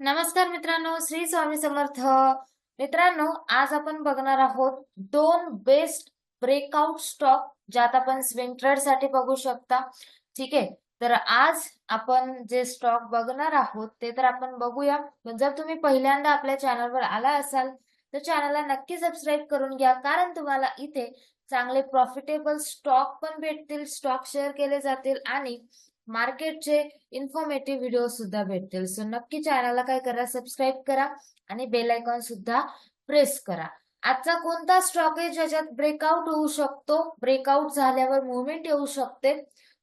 नमस्कार मित्रांनो श्री स्वामी समर्थ. मित्रांनो आज आपण बघणार आहोत दोन बेस्ट ब्रेकआउट स्टॉक ज्यात आपण स्विंग ट्रेडसाठी बघू शकता. ठीक आहे? तर आज आपण जे स्टॉक बघणार आहोत ते तर आपण बघूया. पण जर तुम्ही पहिल्यांदा आपल्या चॅनलवर आला असाल तर चॅनलला नक्की सबस्क्राईब करून घ्या. कारण तुम्हाला इथे चांगले प्रॉफिटेबल स्टॉक पण भेटतील स्टॉक शेअर केले जातील आणि मार्केटचे इन्फॉर्मेटिव्ह व्हिडिओ सुद्धा भेटतील. सो नक्की चॅनलला काय करा सबस्क्राईब करा आणि बेल आयकॉन सुद्धा प्रेस करा. आजचा कोणता स्टॉक आहे ज्याच्यात ब्रेकआउट होऊ शकतो? ब्रेकआउट झाल्यावर मुवमेंट येऊ शकते.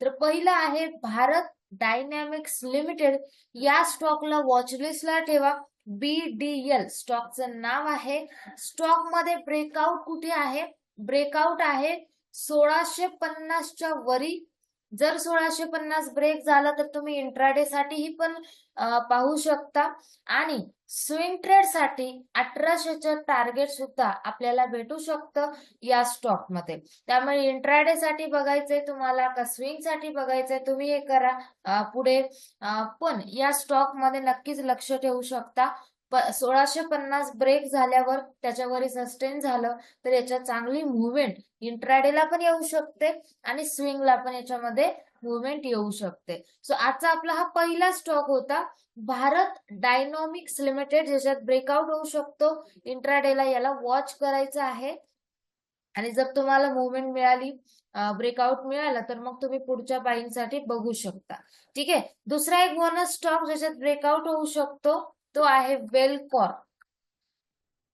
तर पहिला आहे भारत डायनॅमिक्स लिमिटेड या स्टॉकला वॉचलिस्टला ठेवा. बीडीएल स्टॉकचं नाव आहे. स्टॉकमध्ये ब्रेकआउट कुठे आहे? ब्रेकआउट आहे सोळाशे पन्नासच्या वरी जर सोळाशे पन्नास ब्रेक झाला तर तुम्ही इंट्राडे साठीही पण पाहू शकता. आणि स्विंग ट्रेडसाठी अठराशेचं टार्गेट सुद्धा आपल्याला भेटू शकतं या स्टॉकमध्ये. त्यामुळे इंट्राडे साठी बघायचंय तुम्हाला का स्विंगसाठी बघायचंय तुम्ही हे करा पुढे. पण या स्टॉकमध्ये नक्कीच लक्ष ठेवू शकता. सोळाशे पन्नास ब्रेक झाल्यावर त्याच्यावरही सस्टेन झालं तर याच्यात चांगली मुवमेंट इंट्राडेला पण येऊ शकते आणि स्विंगला पण याच्यामध्ये मुवमेंट येऊ शकते. सो आजचा आपला हा पहिला स्टॉक होता. भारत डायनॉमिक्स लिमिटेड ज्याच्यात ब्रेकआउट होऊ शकतो. इंट्राडेला याला वॉच करायचं आहे. आणि जर तुम्हाला मुवमेंट मिळाली ब्रेकआउट मिळाला तर मग तुम्ही पुढच्या बाईंसाठी बघू शकता. ठीक? आहे दुसरा एक बोनस स्टॉक ज्याच्यात ब्रेकआउट होऊ शकतो तो आहे वेलकॉर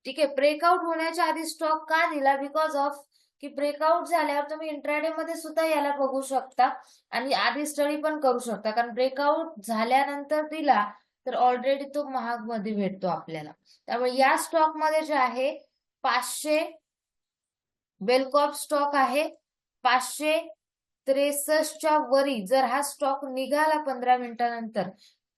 ठीक आहे ब्रेकआउट होण्याच्या आधी स्टॉक का दिला? बिकॉज ऑफ की ब्रेकआउट झाल्यावर तुम्ही इंट्राडे मध्ये सुद्धा याला बघू शकता आणि आधी स्टडी पण करू शकता. कारण ब्रेकआउट झाल्यानंतर दिला तर ऑलरेडी तो महागमध्ये भेटतो आपल्याला. त्यामुळे या स्टॉकमध्ये जे आहे पाचशे वेलकॉप स्टॉक आहे. पाचशे त्रेसष्टच्या वरी जर हा स्टॉक निघाला पंधरा मिनिटानंतर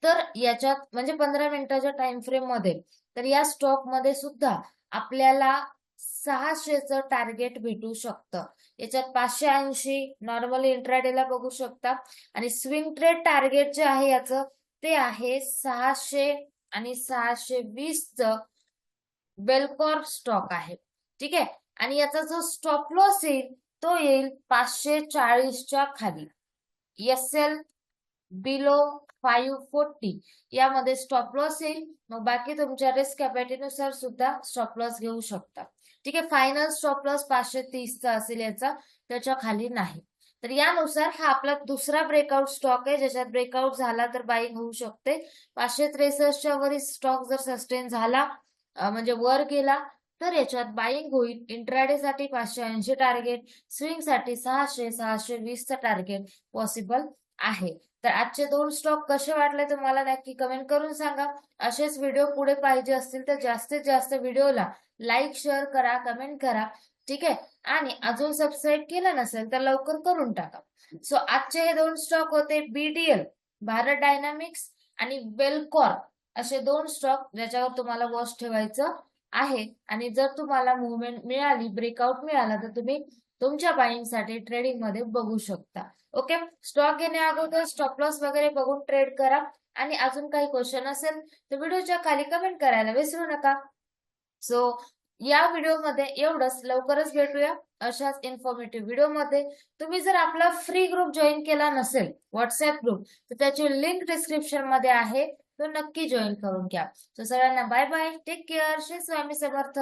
तर याच्यात म्हणजे पंधरा मिनिटाच्या टाइम फ्रेममध्ये तर या स्टॉकमध्ये सुद्धा आपल्याला सहाशेचं टार्गेट भेटू शकतं. याच्यात पाचशे ऐंशी नॉर्मल इंट्राडेला बघू शकता. आणि स्विंग ट्रेड टार्गेट जे आहे याचं ते आहे सहाशे आणि सहाशे वीसचं बेलकॉर्प स्टॉक आहे. ठीक आहे? आणि याचा जो स्टॉप लॉस येईल तो येईल पाचशे चाळीसच्या खाली. S L below five forty यामध्ये स्टॉप लॉस येईल. मग बाकी तुमच्या रिस्क कॅपॅसिटीनुसार सुद्धा स्टॉप लॉस घेऊ शकता. ठीक आहे फायनल स्टॉप लॉस पाचशे तीसचा असेल याचा. त्याच्याखाली नाही. तर यानुसार हा आपला दुसरा ब्रेकआउट स्टॉक आहे. ज्याच्यात ब्रेकआउट झाला तर बाईंग होऊ शकते. पाचशे त्रेसष्टच्या वरील स्टॉक जर सस्टेन झाला म्हणजे वर गेला तर याच्यात बाईंग होईल. इंट्राडे साठी पाचशे ऐंशी टार्गेट स्विंगसाठी सहाशे सहाशे वीसचं टार्गेट पॉसिबल आहे. तर आजचे दोन स्टॉक कसे वाटले तुम्हाला नक्की कमेंट करून सांगा. असेच व्हिडिओ पुढे पाहिजे असतील तर जास्तीत जास्त व्हिडिओला लाईक शेअर करा कमेंट करा. ठीक आहे? आणि अजून सबस्क्राईब केलं नसेल तर लवकर करून टाका. सो आजचे हे दोन स्टॉक होते बीडीएल भारत डायनामिक्स आणि वेलकॉर असे दोन स्टॉक ज्याच्यावर तुम्हाला वॉच ठेवायचं आहे. आणि जर तुम्हाला मुवमेंट मिळाली ब्रेकआउट मिळाला तर तुम्ही तुमच्या बाईंगसाठी ट्रेडिंगमध्ये बघू शकता. ओके स्टॉक घेण्या अगोदर स्टॉप लॉस वगैरे बघून ट्रेड करा. आणि अजून काही क्वेश्चन असेल तर व्हिडिओच्या खाली कमेंट करायला विसरू नका. सो या व्हिडिओमध्ये एवढंच. लवकरच भेटूया अशाच इन्फॉर्मेटिव्ह व्हिडिओमध्ये. तुम्ही जर आपला फ्री ग्रुप जॉईन केला नसेल व्हॉट्सअप ग्रुप तर त्याची लिंक डिस्क्रिप्शनमध्ये आहे. तो नक्की जॉईन करून घ्या. सो सगळ्यांना bye bye take care Shri Swami Samarth.